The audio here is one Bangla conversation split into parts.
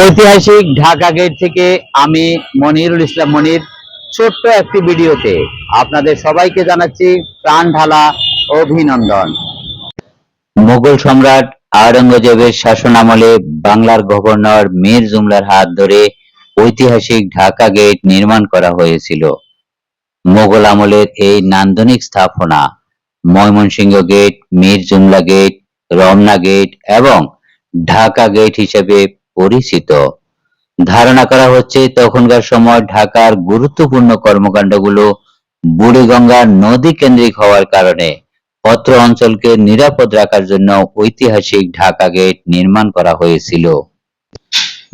ঐতিহাসিক ঢাকা গেট থেকে আমি মনিরুল ইসলাম মনির, ছোট্ট একটি ভিডিওতে আপনাদের সবাইকে জানাচ্ছি প্রাণ ঢালা অভিনন্দন। মোগল সম্রাট আওরঙ্গজেবের শাসন আমলে বাংলার গভর্নর মীর জুমলার হাত ধরে ঐতিহাসিক ঢাকা গেট নির্মাণ করা হয়েছিল। মোগল আমলের এই নান্দনিক স্থাপনা, Mymensingh gate, Mir Jumla gate, Ramna gate এবং ঢাকা গেট হিসেবে পরিচিত। ধারণা করা হচ্ছে তখনকার সময় ঢাকার গুরুত্বপূর্ণ কর্মকাণ্ডগুলো বুড়িগঙ্গা নদী কেন্দ্রিক হওয়ার কারণে পত্র অঞ্চলকে নিরাপদ রাখার জন্য ঐতিহাসিক ঢাকা গেট নির্মাণ করা হয়েছিল।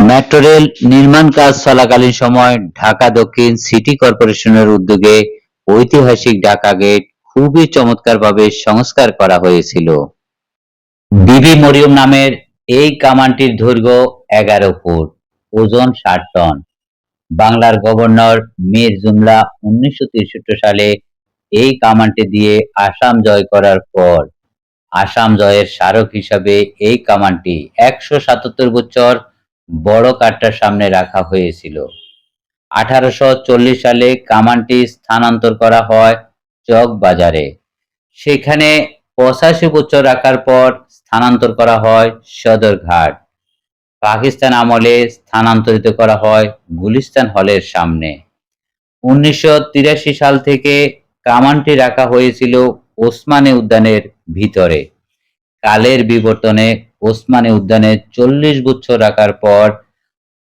মেট্রো রেল নির্মাণ কাজ চলাকালীন সময় ঢাকা দক্ষিণ সিটি কর্পোরেশনের উদ্যোগে ঐতিহাসিক ঢাকা গেট খুবই চমৎকারভাবে সংস্কার করা হয়েছিল। বিবি মরিয়ম নামের এই কামানটির দৈর্ঘ্য এগারো ফুট, ওজন ষাট টন। বাংলার গভর্নর মীর জুমলা উনিশশো তেষট্টি সালে এই কামানটি দিয়ে আসাম জয় করার পর আসাম জয়ের স্মারক হিসাবে এই কামানটি একশো সাতাত্তর বছর বড় কাঠটার সামনে রাখা হয়েছিল। আঠারোশো চল্লিশ সালে কামানটি স্থানান্তর করা হয় চক বাজারে সেখানে পঁচাশি বছর রাখার পর স্থানান্তর করা হয় সদরঘাট পাকিস্তান আমলে স্থানান্তরিত করা হয় গুলিস্তান হলের সামনে। উনিশশো তিরাশি সাল থেকে কামানটি রাখা হয়েছিল ওসমানী উদ্যানের ভিতরে। কালের বিবর্তনে ওসমানী উদ্যানে চল্লিশ বছর রাখার পর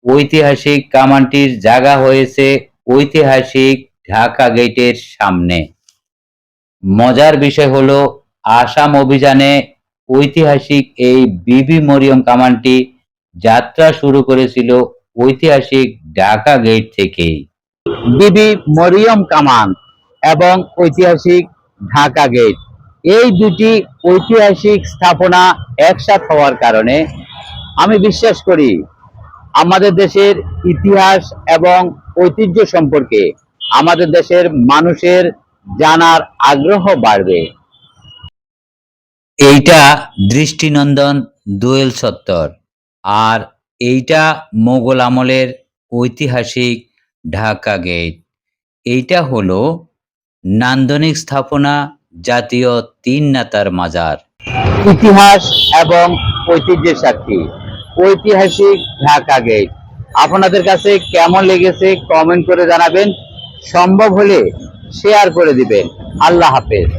ঐতিহাসিক কামানটির জায়গা হয়েছে ঐতিহাসিক ঢাকা গেটের সামনে। মজার বিষয় হলো আসাম অভিযানে ঐতিহাসিক এই বিবি মরিয়ম কামানটি যাত্রা শুরু করেছিল ঐতিহাসিক ঢাকা গেট থেকেই। বিবি মরিয়ম কামান এবং ঐতিহাসিক ঢাকা গেট। এই দুটি ঐতিহাসিক স্থাপনা একসাথ হওয়ার কারণে আমি বিশ্বাস করি আমাদের দেশের ইতিহাস এবং ঐতিহ্য সম্পর্কে আমাদের দেশের মানুষের জানার আগ্রহ বাড়বে। এইটা দৃষ্টিনন্দন দোয়েল চত্বর আর এইটা মোগল আমলের ঐতিহাসিক ঢাকা গেট। এইটা হলো নান্দনিক স্থাপনা জাতীয় তিন নেতার মাজার। ইতিহাস এবং ঐতিহ্যের সাক্ষী। ঐতিহাসিক ঢাকা গেট। আপনাদের কাছে কেমন লেগেছে কমেন্ট করে জানাবেন। সম্ভব হলে শেয়ার করে দিবেন। আল্লাহ হাফেজ।